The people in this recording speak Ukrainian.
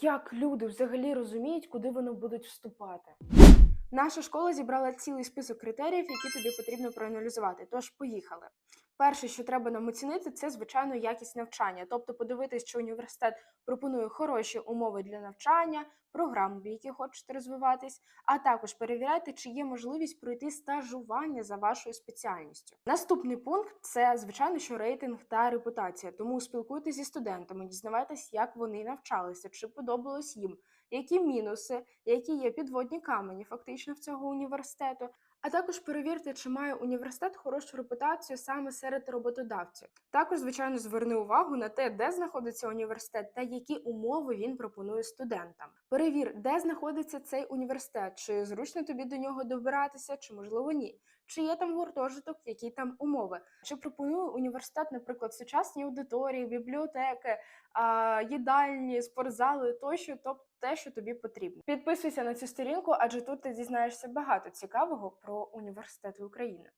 як люди взагалі розуміють, куди вони будуть вступати. Наша школа зібрала цілий список критеріїв, які тобі потрібно проаналізувати. Тож поїхали. Перше, що треба нам оцінити, це звичайно якість навчання, тобто подивитись, що університет пропонує хороші умови для навчання, програми, в які хочете розвиватись, а також перевіряйте, чи є можливість пройти стажування за вашою спеціальністю. Наступний пункт це звичайно, що рейтинг та репутація. Тому спілкуйтесь зі студентами, дізнавайтесь, як вони навчалися, чи подобалось їм, які мінуси, які є підводні камені фактично в цього університету. А також перевірте, чи має університет хорошу репутацію саме серед роботодавців. Також, звичайно, зверни увагу на те, де знаходиться університет та які умови він пропонує студентам. Перевір, де знаходиться цей університет, чи зручно тобі до нього добиратися, чи можливо ні. Чи є там гуртожиток, які там умови? Чи пропонує університет, наприклад, сучасні аудиторії, бібліотеки, їдальні, спортзали тощо, тобто те, що тобі потрібно. Підписуйся на цю сторінку, адже тут ти дізнаєшся багато цікавого про університети України.